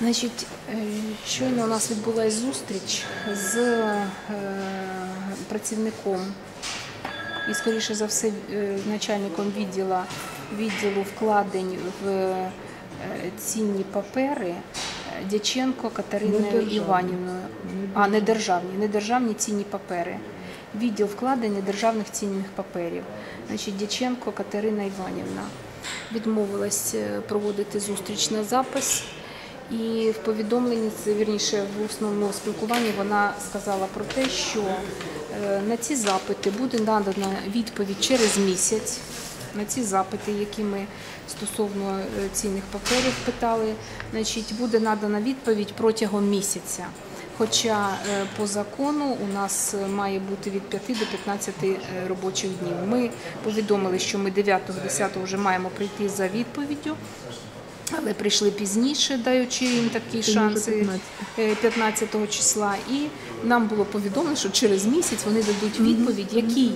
Значить, е, щойно у нас відбулася зустріч з е, працівником і, скоріше за все, е, начальником відділу, відділу вкладень в цінні папери Дяченко Катериною Іванівною. А, не державні, не державні цінні папери. Відділ вкладень державних цінних паперів. Значить, Дяченко Катерина Іванівна відмовилась проводити зустріч на запис. І в повідомленні, це вірніше в усному спілкуванні, вона сказала про те, що е, на ці запити буде надана відповідь через місяць. На ці запити, які ми стосовно е, цінних паперів питали, значить, буде надана відповідь протягом місяця. Хоча е, по закону у нас має бути від 5 до 15 е, робочих днів. Ми повідомили, що ми 9-10 вже маємо прийти за відповіддю. Але прийшли пізніше, даючи їм такі шанси 15. е, 15 числа. І нам було повідомлено, що через місяць вони дадуть відповідь, який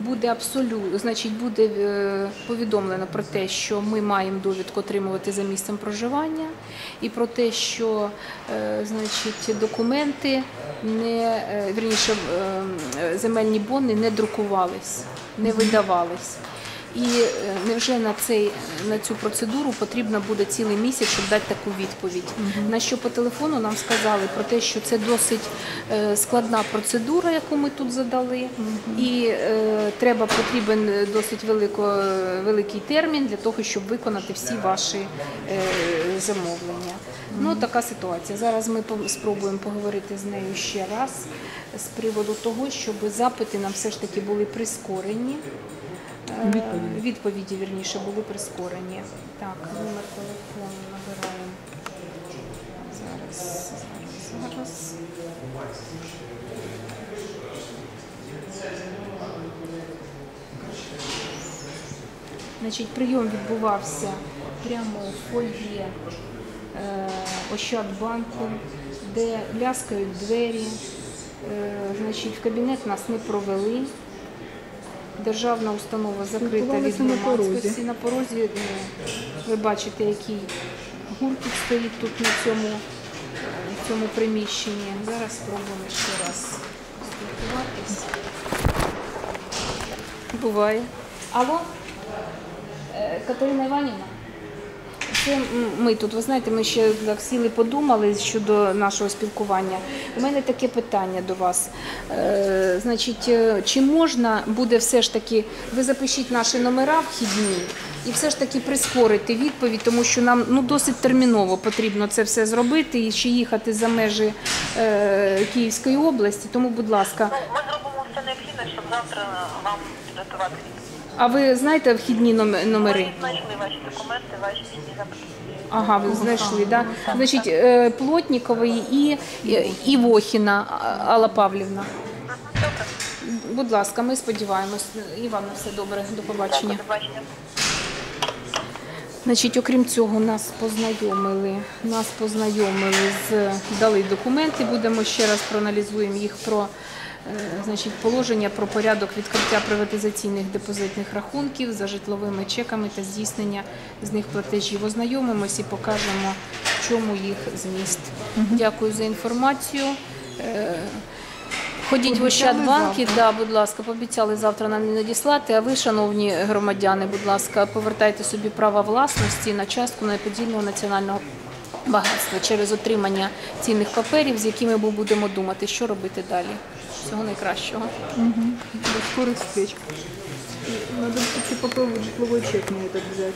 буде абсолютно, значить, буде е, повідомлено про те, що ми маємо довідку отримувати за місцем проживання, і про те, що е, значить, документи не вірніше, е, е, земельні бони не друкувались, не видавались. І е, невже на цей на цю процедуру потрібно буде цілий місяць, щоб дати таку відповідь? На що по телефону нам сказали про те, що це досить е, складна процедура, яку ми тут задали, і е, треба потрібен е, досить велико, великий термін для того, щоб виконати всі ваші е, замовлення. Ну така ситуація. Зараз ми спробуємо поговорити з нею ще раз з приводу того, щоб запити нам все ж таки були прискорені. Відповіді. Відповіді, вірніше, були прискорені. Так, номер телефону набираємо. Зараз, зараз, зараз. Значить, прийом відбувався прямо у фойє е, Ощадбанку, де ляскають двері. Е, значить, в кабінет нас не провели. Державна установа закрита від громадськості. На порозі е, ви бачите, який гуртик стоїть тут на цьому, в цьому приміщенні. Зараз спробуємо ще раз спілкуватись. Буває. Алло? Е, Катерина Іванівна? Це ми тут, ви знаєте, ми ще так сіли подумали щодо нашого спілкування. У мене таке питання до вас. Е, значить, е, чи можна буде все ж таки, ви запишіть наші номера вхідні і все ж таки прискорити відповідь, тому що нам ну, досить терміново потрібно це все зробити і ще їхати за межі е, Київської області. Тому, будь ласка, Ну, ми зробимо все необхідне, щоб завтра вам підготувати. А ви знаєте вхідні ном- номери? Ми знайшли ваші документи, ваші вхідні записки. Ага, ви знайшли, да? Значить, е, Плотнікової і, і Івохіна А- Алла Павлівна. Добре, Будь ласка, ми сподіваємось. І вам на все добре. До побачення. до побачення. Значить, окрім цього, нас познайомили. Нас познайомили з дали документи. Будемо ще раз проаналізуємо їх про е, значить, положення про порядок відкриття приватизаційних депозитних рахунків за житловими чеками та здійснення з них платежів. Ознайомимось і покажемо, в чому їх зміст. Дякую за інформацію. Е, Ходіть в Ощадбанки, да, будь ласка, пообіцяли завтра нам не надіслати. А ви, шановні громадяни, будь ласка, повертайте собі право власності на частку неподільного національного багатства через отримання цінних паперів, з якими ми будемо думати, що робити далі. Всього найкращого. До скорых встреч. Надо все-таки попробовать житловой чек мне этот взять.